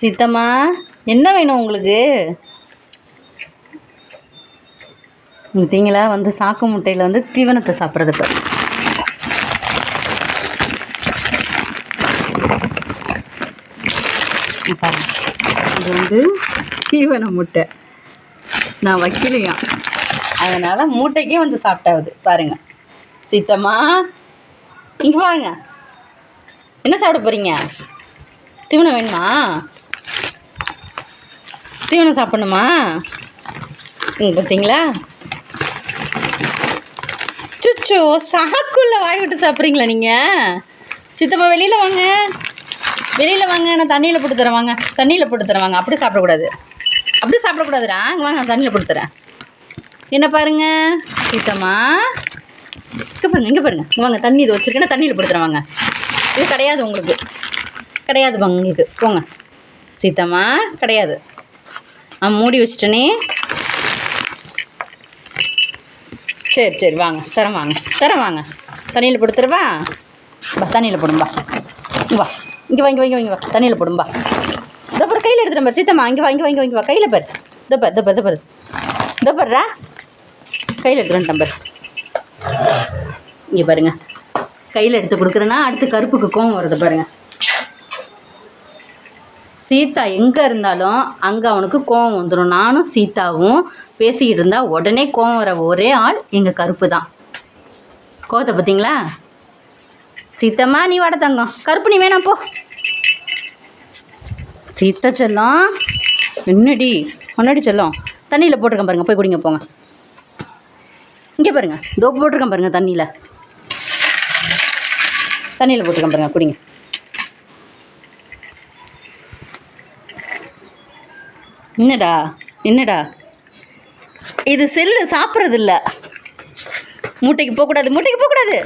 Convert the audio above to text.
சீத்தம்மா என்ன வேணும் உங்களுக்கு? பார்த்தீங்களா வந்து சாக்கு முட்டையில் வந்து தீவனத்தை சாப்பிட்றது இப்போ. இது வந்து தீவன முட்டை. நான் வைக்கலையாம் அதனால் மூட்டைக்கே வந்து சாப்பிட்டாவது. பாருங்க. சீத்தம்மா இங்கே வாங்க. என்ன சாப்பிட போகிறீங்க தீவனம் வேணுமா? தீவனம் சாப்பிடணுமா? இங்கே பார்த்தீங்களா சுச்சோ சாக்குள்ள வாய் விட்டு சாப்பிட்றீங்களா நீங்கள் சித்தம்மா வெளியில் வாங்க. வெளியில் வாங்க நான் தண்ணியில் போட்டு தரேன். வாங்க தண்ணியில் போட்டு தரேன். வாங்க அப்படி சாப்பிடக்கூடாது. அப்படி சாப்பிடக்கூடாதுடா. அங்கே வாங்க நான் தண்ணியில் போட்டு தரேன். என்ன பாருங்க சீத்தம்மா. இங்கே பாருங்க இங்கே பாருங்க. வாங்க தண்ணி இது வச்சுருக்கேன்னா தண்ணியில் போட்டு தரேன். வாங்க. இது கிடையாது உங்களுக்கு. கிடையாது வாங்க உங்களுக்கு. போங்க. சீத்தம்மா கிடையாது. மூடி வச்சிட்டனே. சரி சரி வாங்க தரேன் வாங்க தரேன் வாங்க. தண்ணியில் போடுத்துருவா பா தண்ணியில் போடும்பா வா. இங்கே வாங்கி வாங்கி வாங்கி வா தண்ணியில் போடும்பா தப்பர் கையில் எடுத்துகிட்டு பாரு சீத்தம்மா. இங்கே வாங்கி வாங்கி வாங்கி வா கையில் பாரு. தப்பர் தப்பர் தப்பர் தப்பர்ரா இதோ கையில் எடுத்துகிட்டு நம்பர் இங்கே பாருங்க. கையில் எடுத்து கொடுக்குறேன்னா அடுத்து கருப்புக்கு கோவம் வருது பாருங்கள் சீதா எங்கே இருந்தாலும் அங்கே அவனுக்கு கோவம் வந்துடும் நானும் சீதாவும் பேசிக்கிட்டு இருந்தால் உடனே கோவம் வர ஒரே ஆள் எங்கள் கருப்பு தான் கோவத்தை பார்த்தீங்களா சீத்தம்மா நீ வட தங்கம். கருப்பு நீ வேணாம் போ. சீத்தா செல்லம். என்னடி? முன்னாடி செல்லம். தண்ணியில் போட்டிருக்கேன் பாருங்க. போய் குடிங்க போங்க. இங்கே பாருங்க. தோப்பு போட்டிருக்கேன் பாருங்க தண்ணியில். தண்ணியில் போட்டிருக்கேன் பாருங்க. குடிங்க. என்னடா? என்னடா? இது செல்லு சாப்பிட்றது இல்லை மூட்டைக்கு போகக்கூடாது மூட்டைக்கு போகக்கூடாது.